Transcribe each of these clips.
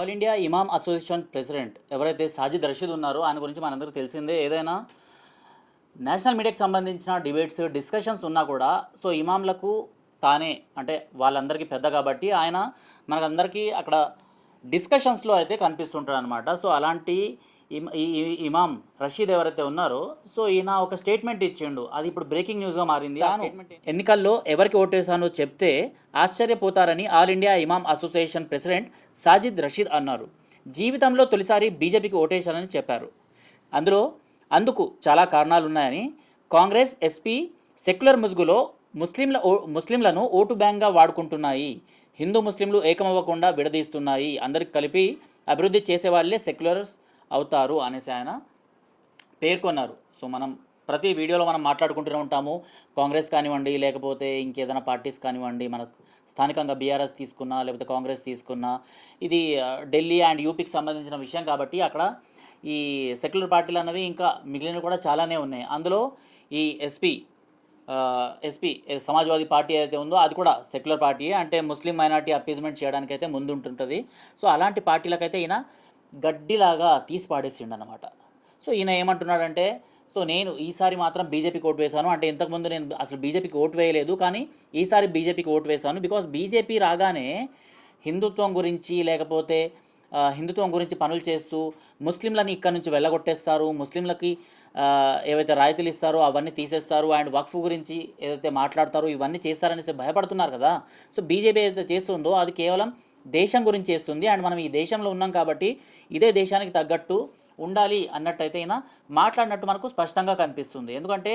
All India imam association president ఎవరైతే సాజిద్ రషీద్ ఉన్నారో ఆయన గురించి మనందరికీ తెలిసిందే. ఏదైనా నేషనల్ మీడియాకి సంబంధించిన డిబేట్స్ డిస్కషన్స్ ఉన్నా కూడా సో ఇమాంలకు తానే అంటే వాళ్ళందరికీ పెద్ద కాబట్టి ఆయన మనకందరికీ అక్కడ డిస్కషన్స్లో అయితే కనిపిస్తుంటాడు అనమాట సో అలాంటి ఇమ- ఈ ఈ- ఇమాం రషీద్ ఎవరైతే ఉన్నారో సో ఈయన ఒక స్టేట్మెంట్ ఇచ్చిండు. అది ఇప్పుడు బ్రేకింగ్ న్యూస్గా మారింది? ఎన్నికల్లో ఎవరికి ఓటేశానో చెప్తే ఆశ్చర్యపోతారని all India imam association president Sajid Rashid అన్నారు. జీవితంలో తొలిసారి బీజేపీకి ఓటేశానని చెప్పారు. అందులో అందుకు చాలా కారణాలు ఉన్నాయని కాంగ్రెస్ ఎస్పీ సెక్యులర్ ముసుగులో ముస్లింల ఓ ముస్లింలను ఓటు బ్యాంక్గా వాడుకుంటున్నాయి. హిందూ ముస్లింలు ఏకమవ్వకుండా విడదీస్తున్నాయి. అందరికి కలిపి అభివృద్ధి చేసే వాళ్ళే సెక్యులర్స్ అవుతారు అనేసి ఆయన పేర్కొన్నారు. సో మనం ప్రతి వీడియోలో మనం మాట్లాడుకుంటూనే ఉంటాము. కాంగ్రెస్ కానివ్వండి లేకపోతే ఇంకేదైనా పార్టీస్ కానివ్వండి మనకు స్థానికంగా బీఆర్ఎస్ తీసుకున్నా లేకపోతే కాంగ్రెస్ తీసుకున్నా ఇది ఢిల్లీ అండ్ యూపీకి సంబంధించిన విషయం కాబట్టి అక్కడ ఈ సెక్యులర్ పార్టీలు అన్నవి ఇంకా మిగిలినవి కూడా చాలానే ఉన్నాయి. అందులో ఈ ఎస్పీ ఎస్పీ సమాజ్వాదీ పార్టీ ఏదైతే ఉందో అది కూడా సెక్యులర్ పార్టీ అంటే ముస్లిం మైనార్టీ అపీజ్మెంట్ చేయడానికైతే ముందుంటుంటుంది. సో అలాంటి పార్టీలకైతే ఈయన గడ్డిలాగా తీసి పాడేసిండు అనమాట సో ఈయన ఏమంటున్నాడంటే సో నేను ఈసారి మాత్రం బీజేపీకి ఓటు వేశాను. అంటే ఇంతకుముందు నేను అసలు బీజేపీకి ఓటు వేయలేదు కానీ ఈసారి బీజేపీకి ఓటు వేశాను. బికాస్ బీజేపీ రాగానే హిందుత్వం గురించి లేకపోతే హిందుత్వం గురించి పనులు చేస్తూ ముస్లింలని ఇక్కడ నుంచి వెళ్ళగొట్టేస్తారు ముస్లింలకి ఏవైతే రాయితీలు ఇస్తారో అవన్నీ తీసేస్తారు అండ్ వక్ఫ్ గురించి ఏదైతే మాట్లాడతారో ఇవన్నీ చేస్తారనేసి భయపడుతున్నారు కదా. సో బీజేపీ ఏదైతే చేస్తుందో అది కేవలం దేశం గురించి వేస్తుంది అండ్ మనం ఈ దేశంలో ఉన్నాం కాబట్టి ఇదే దేశానికి తగ్గట్టు ఉండాలి అన్నట్టయితే ఈయన మాట్లాడినట్టు మనకు స్పష్టంగా కనిపిస్తుంది. ఎందుకంటే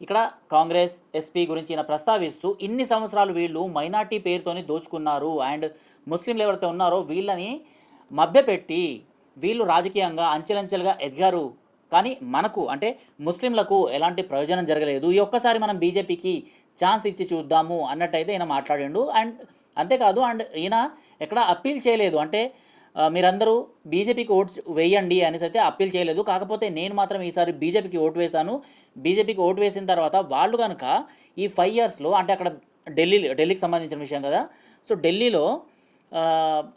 ఇక్కడ కాంగ్రెస్ ఎస్పీ గురించి ఈయన ప్రస్తావిస్తూ ఇన్ని సంవత్సరాలు వీళ్ళు మైనార్టీ పేరుతోని దోచుకున్నారు. అండ్ ముస్లింలు ఎవరైతే ఉన్నారో వీళ్ళని మభ్యపెట్టి వీళ్ళు రాజకీయంగా అంచెలంచెలుగా ఎదిగారు. కానీ మనకు అంటే ముస్లింలకు ఎలాంటి ప్రయోజనం జరగలేదు. ఈ ఒక్కసారి మనం బీజేపీకి ఛాన్స్ ఇచ్చి చూద్దాము అన్నట్టయితే ఈయన మాట్లాడిండు. అండ్ అంతేకాదు అండ్ ఈయన ఎక్కడ అప్పీల్ చేయలేదు. అంటే మీరందరూ బీజేపీకి ఓటు వేయండి అనేసి అయితే అప్పీల్ చేయలేదు. కాకపోతే నేను మాత్రం ఈసారి బీజేపీకి ఓటు వేశాను. బీజేపీకి ఓటు వేసిన తర్వాత వాళ్ళు కనుక ఈ ఫైవ్ ఇయర్స్లో అంటే అక్కడ ఢిల్లీ ఢిల్లీకి సంబంధించిన విషయం కదా. సో ఢిల్లీలో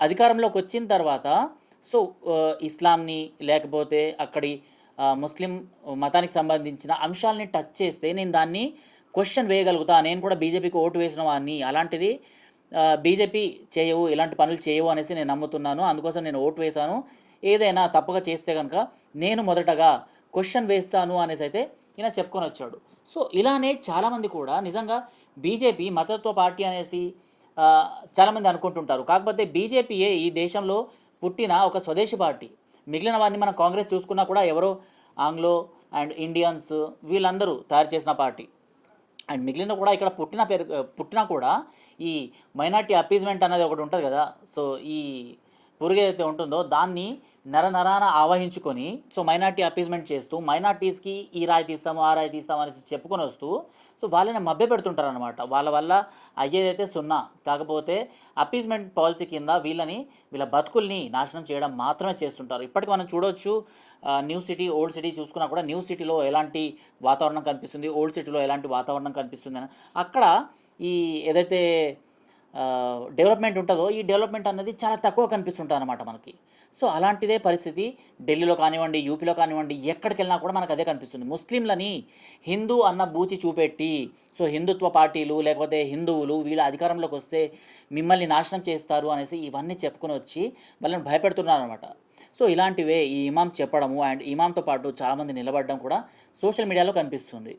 అధికారంలోకి వచ్చిన తర్వాత సో ఇస్లాంని లేకపోతే అక్కడి ముస్లిం మతానికి సంబంధించిన అంశాలని టచ్ చేస్తే నేను దాన్ని క్వశ్చన్ వేయగలుగుతా. నేను కూడా బీజేపీకి ఓటు వేసిన వాడిని. అలాంటిది బీజేపీ చేయవు ఇలాంటి పనులు చేయవు అనేసి నేను నమ్ముతున్నాను. అందుకోసం నేను ఓటు వేశాను. ఏదైనా తప్పగా చేస్తే కనుక నేను మొదటగా క్వశ్చన్ వేస్తాను అనేసి అయితే ఈయన చెప్పుకొని వచ్చాడు. సో ఇలానే చాలామంది కూడా నిజంగా బీజేపీ మతత్వ పార్టీ అనేసి చాలామంది అనుకుంటుంటారు. కాకపోతే బీజేపీయే ఈ దేశంలో పుట్టిన ఒక స్వదేశీ పార్టీ. మిగిలిన వారిని మనం కాంగ్రెస్ చూసుకున్నా కూడా ఎవరో ఆంగ్లో అండ్ ఇండియన్స్ వీళ్ళందరూ తయారు చేసిన పార్టీ. అండ్ మిగిలిన కూడా ఇక్కడ పుట్టిన పేరు పుట్టినా కూడా ఈ మైనార్టీ అపీజ్మెంట్ అనేది ఒకటి ఉంటుంది కదా సో ఈ పురుగు ఏదైతే ఉంటుందో దాన్ని నర నరాన ఆవహించుకొని సో మైనార్టీ అపీజ్మెంట్ చేస్తూ మైనార్టీస్కి ఈ రాయి తీస్తాము ఆ రాయి తీస్తాము అనేసి చెప్పుకొని వస్తూ సో వాళ్ళని మభ్య పెడుతుంటారు అనమాట వాళ్ళ వల్ల అయ్యేదైతే సున్నా కాకపోతే అపీజ్మెంట్ పాలసీ కింద వీళ్ళని వీళ్ళ బతుకుల్ని నాశనం చేయడం మాత్రమే చేస్తుంటారు. ఇప్పటికి మనం చూడొచ్చు న్యూ సిటీ ఓల్డ్ సిటీ చూసుకున్నా కూడా న్యూ సిటీలో ఎలాంటి వాతావరణం కనిపిస్తుంది ఓల్డ్ సిటీలో ఎలాంటి వాతావరణం కనిపిస్తుంది అని అక్కడ ఈ ఏదైతే డెవలప్మెంట్ ఉంటుందో ఈ డెవలప్మెంట్ అన్నది చాలా తక్కువ కనిపిస్తుంటుంది అనమాట మనకి. సో అలాంటిదే పరిస్థితి. ఢిల్లీలో కానివ్వండి యూపీలో కానివ్వండి ఎక్కడికి వెళ్ళినా కూడా మనకు అదే కనిపిస్తుంది. ముస్లింలని హిందూ అన్న బూచి చూపెట్టి సో హిందుత్వ పార్టీలు లేకపోతే హిందువులు వీళ్ళ అధికారంలోకి వస్తే మిమ్మల్ని నాశనం చేస్తారు అనేసి ఇవన్నీ చెప్పుకొని వచ్చి వాళ్ళని భయపెడుతున్నారు అనమాట సో ఇలాంటివే ఈ ఇమాం చెప్పడము అండ్ ఇమాంతో పాటు చాలామంది నిలబడడం కూడా సోషల్ మీడియాలో కనిపిస్తుంది.